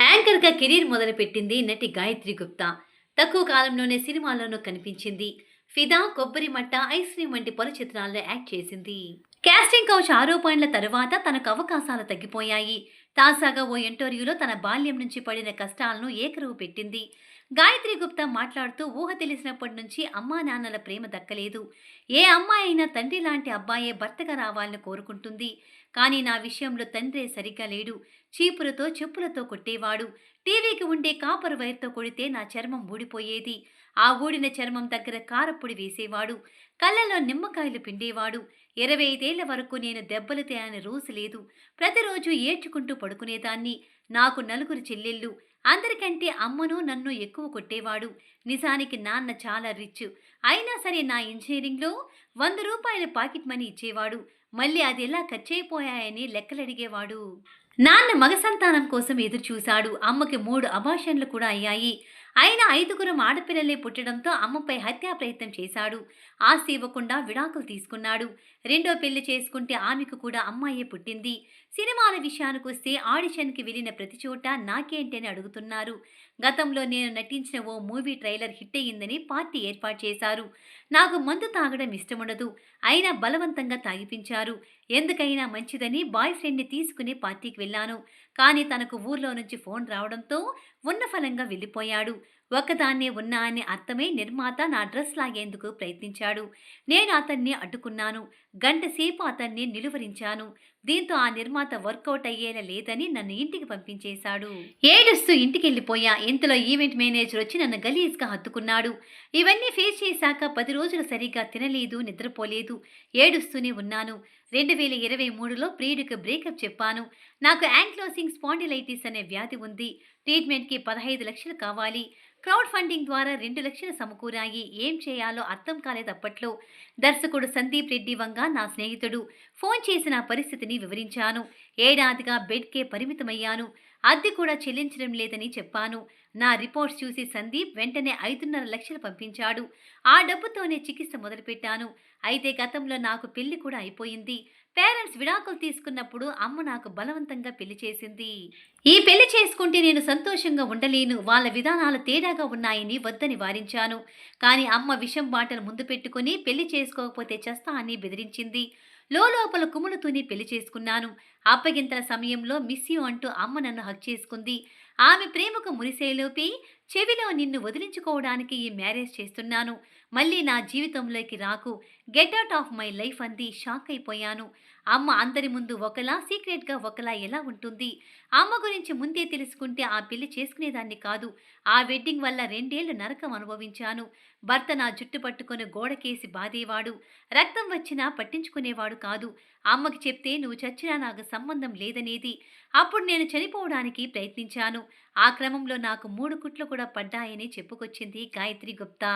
యాంకర్గా career మొదలుపెట్టింది నటి గాయత్రి గుప్తా. తక్కువ కాలంలోనే సినిమాల్లోనూ కనిపించింది. ఫిదా కొబ్బరి మట్ట ఐస్ క్రీమ్ వంటి పలు చిత్రాల్లో యాక్ట్ చేసింది. కాస్టింగ్ కౌచ్ ఆరోపణల తరువాత తనకు అవకాశాలు తగ్గిపోయాయి. తాజాగా ఓ ఇంటర్వ్యూలో తన బాల్యం నుంచి పడిన కష్టాలను ఏకరువు పెట్టింది. గాయత్రి గుప్తా మాట్లాడుతూ ఊహ తెలిసినప్పటి నుంచి అమ్మా నాన్నల ప్రేమ దక్కలేదు. ఏ అమ్మాయి అయినా తండ్రి లాంటి అబ్బాయే భర్తగా రావాలని కోరుకుంటుంది. కానీ నా విషయంలో తండ్రే సరిగ్గా లేడు. చీపులతో చెప్పులతో కొట్టేవాడు. టీవీకి ఉండే కాపర్ వైర్తో కొడితే నా చర్మం ఊడిపోయేది. ఆ ఊడిన చర్మం దగ్గర కారప్పొడి వేసేవాడు. కళ్ళలో నిమ్మకాయలు పిండేవాడు. ఇరవై ఐదేళ్ళ వరకు నేను దెబ్బలు తేయని రోజు లేదు. ప్రతిరోజు ఏడ్చుకుంటూ పడుకునేదాన్ని. నాకు నలుగురు చెల్లెళ్ళు. అందరికంటే అమ్మను నన్ను ఎక్కువ కొట్టేవాడు. నిజానికి నాన్న చాలా రిచ్. అయినా సరే నా ఇంజనీరింగ్లో వంద రూపాయల పాకెట్ మనీ ఇచ్చేవాడు. మళ్ళీ అది ఎలా ఖర్చయిపోయాయని లెక్కలడిగేవాడు. నాన్న మగ సంతానం కోసం ఎదురు చూశాడు అమ్మకి మూడు అభాషణలు కూడా అయ్యాయి. ఆయన ఐదుగురం ఆడపిల్లలే పుట్టడంతో అమ్మపై హత్యా ప్రయత్నం చేశాడు. ఆస్తి ఇవ్వకుండా విడాకులు తీసుకున్నాడు. రెండో పెళ్ళి చేసుకుంటే ఆమెకు కూడా అమ్మాయే పుట్టింది. సినిమాల విషయానికి వస్తే ఆడిషన్కి వెళ్ళిన ప్రతి చోట నాకేంటని అడుగుతున్నారు. గతంలో నేను నటించిన ఓ మూవీ ట్రైలర్ హిట్ అయ్యిందని పార్టీ ఏర్పాటు చేశారు. నాకు మందు తాగడం ఇష్టముండదు. అయినా బలవంతంగా తాగిపించారు. ఎందుకైనా మంచిదని బాయ్ ఫ్రెండ్ని తీసుకుని పార్టీకి వెళ్ళాను. కానీ తనకు ఊర్లో నుంచి ఫోన్ రావడంతో ఉన్న ఫలంగా వెళ్ళిపోయాడు. ఒకదాన్నే ఉన్నా అని అర్థమై నిర్మాత నా డ్రెస్ లాగేందుకు ప్రయత్నించాడు. నేను అతన్ని అడ్డుకున్నాను. గంట సేపు అతన్ని నిలువరించాను. దీంతో ఆ నిర్మాత వర్కౌట్ అయ్యేలా లేదని నన్ను ఇంటికి పంపించేశాడు. ఏడుస్తూ ఇంటికి వెళ్ళిపోయా ఇంతలో ఈవెంట్ మేనేజర్ వచ్చి నన్ను గలీజ్గా హత్తుకున్నాడు. ఇవన్నీ ఫేస్ చేశాక పది రోజులు సరిగ్గా తినలేదు నిద్రపోలేదు. ఏడుస్తూనే ఉన్నాను. రెండు వేల ఇరవై మూడులో ప్రియుడికి బ్రేకప్ చెప్పాను. నాకు యాంక్లోసింగ్ స్పాండిలైటిస్ అనే వ్యాధి ఉంది. ట్రీట్మెంట్కి పదహైదు లక్షలు కావాలి. క్రౌడ్ ఫండింగ్ ద్వారా రెండు లక్షలు సమకూరాయి. ఏం చేయాలో అర్థం కాలేదప్పట్లో దర్శకుడు సందీప్ రెడ్డి వంగ నా స్నేహితుడు. ఫోన్ చేసిన పరిస్థితిని వివరించాను. ఏడాదిగా బెడ్కే పరిమితమయ్యాను. అద్దె కూడా చెల్లించడం లేదని చెప్పాను. నా రిపోర్ట్స్ చూసి సందీప్ వెంటనే ఐదున్నర లక్షలు పంపించాడు. ఆ డబ్బుతోనే చికిత్స మొదలుపెట్టాను. అయితే గతంలో నాకు పెళ్ళి కూడా అయిపోయింది. పేరెంట్స్ విడాకులు తీసుకున్నప్పుడు అమ్మ నాకు బలవంతంగా పెళ్ళి చేసింది. ఈ పెళ్ళి చేసుకుంటే నేను సంతోషంగా ఉండలేను. వాళ్ళ విధానాలు తేడాగా ఉన్నాయని వద్దని వారించాను. కానీ అమ్మ విషం బాటలు ముందు పెట్టుకుని పెళ్ళి చేసుకోకపోతే చేస్తా అని బెదిరించింది. లోపల కుములుతూనే పెళ్ళి చేసుకున్నాను. అప్పగింతల సమయంలో మిస్ యూ అంటూ అమ్మ నన్ను హక్ చేసుకుంది. ఆమె ప్రేమకు మురిసేలోపి చెవిలో నిన్ను వదిలించుకోవడానికి ఈ మ్యారేజ్ చేస్తున్నాను. మళ్ళీ నా జీవితంలోకి రాకు. Get out of my life అంది. షాక్ అయిపోయాను. అమ్మ అందరి ముందు ఒకలా సీక్రెట్గా ఒకలా ఎలా ఉంటుంది? అమ్మ గురించి ముందే తెలుసుకుంటే ఆ పెళ్ళి చేసుకునేదాన్ని కాదు. ఆ వెడ్డింగ్ వల్ల రెండేళ్ళు నరకం అనుభవించాను. భర్త నా జుట్టు పట్టుకొని గోడకేసి బాధేవాడు. రక్తం వచ్చినా పట్టించుకునేవాడు కాదు. అమ్మకి చెప్తే నువ్వు చచ్చినా నాకు సంబంధం లేదనేది. అప్పుడు నేను చనిపోవడానికి ప్రయత్నించాను. ఆ క్రమంలో నాకు మూడు కుట్లు కూడా పడ్డాయని చెప్పుకొచ్చింది గాయత్రి గుప్తా.